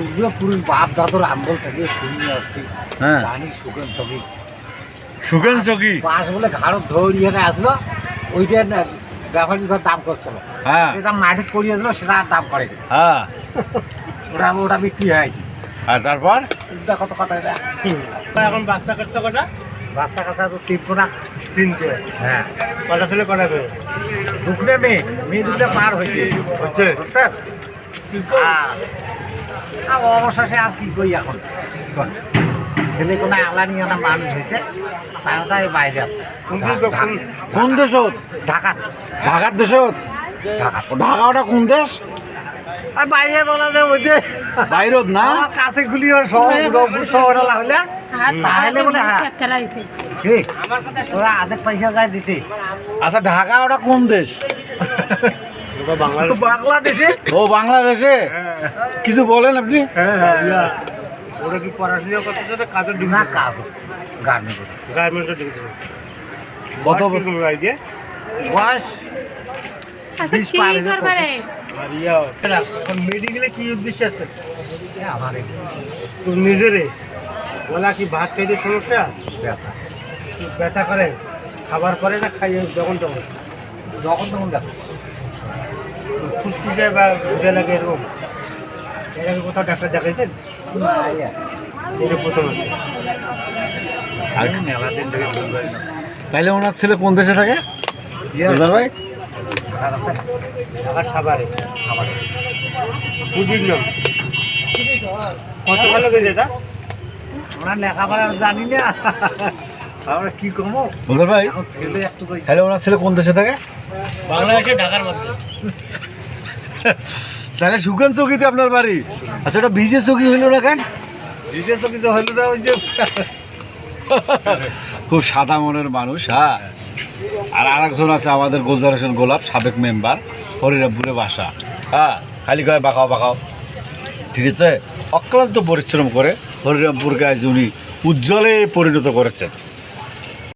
পূর্বপুরুষ বাপ দাদুর আমল থেকে শুনে আসছি। হ্যাঁ। জানি সুগন ছবি সুখেন চকি বাস বলে ঘাড় ধরিয়ে নিয়ে আসলো। ওইটা না ব্যাপারী ঘর দাম করছিল। হ্যাঁ। যেটা মাটি পড়িয়েছিল সেটা আর দাম করে হ্যাঁ। ওটা ওটা বিক্রি হয়েছে আর তারপর? কত কথা এটা। এখন বাচ্চা কাচ্চা কটা? বাচ্চা কাচ্চা তো তিনটে তিনটে। হ্যাঁ। কটা ছেলে কটা মেয়ে? দুপুরে মেয়ে। মেয়ে দুটো পার হয়েছে। বুঝছেন? হ্যাঁ আর অবশেষে আর কি করি এখন? ছেলে কোনো আলা নিয়ে না মানুষ হয়েছে তাই তাই বাইরে। কোন দেশত ঢাকা। ঢাকার দেশত ঢাকা। ঢাকা ওটা কোন দেশ? আর বাইরে বলা যায় ওই যে বাইরত না? কাছে গুলি শহর রংপুর শহরে লাগলে তাহলে? বলে হ্যাঁ। ঠিক ওরা আধেক পয়সা যায় দিতে। আচ্ছা ঢাকা ওটা কোন দেশ? বাংলাদেশ বাংলাদেশে? ও বাংলাদেশে? কিছু বলেন আপনি? হ্যাঁ হ্যাঁ। ওরা কি পড়াশোনা করতেছে না? কাজের ডিগ্রি না কাজ। গার্মেন্ট গার্মেন্টের ডিগ্রি কত আইডিয়া বয়স আচ্ছা কি ইয়া। এখন মেডিকেলে কি উদ্দেশ্য আছে? আমার এই নিজেরে বলা কি ভাত খাইতে সমস্যা? ব্যথা। ব্যথা করে? খাবার পরে না খাইয়ে যখন তখন? যখন তখন ব্যথা। ফুসফুসে বা বুঝে লাগে এরকম এর আগে কোথাও ডাক্তার দেখাইছেন? এটা প্রথম না। তাইলে ওনার ছেলে কোন দেশে থাকে? ভাই? ঢাকার কত ভালো গেছে এটা? আমরা লেখাপড়া জানি না। আমরা কি কমো? সুলতান ভাই এখন ছেলে একটু কই। ওনার ছেলে কোন দেশে থাকে? বাংলাদেশে ঢাকার মধ্যে। তাহলে সুখান চকিতে আপনার বাড়ি। আচ্ছা ওটা বিজে চকি হইল না কেন? বিদেশ কিছু হইল না ওই যে খুব সাদা মনের মানুষ হ্যাঁ? আর আরেকজন আছে আমাদের গোলজার হোসেন গোলাপ সাবেক মেম্বার হরিরামপুরে বাসা। হ্যাঁ খালি কয় বাঁকাও বাঁকাও। ঠিক আছে? অক্লান্ত পরিশ্রম করে হরিরামপুরকে আজ উনি উজ্জ্বলে পরিণত করেছেন।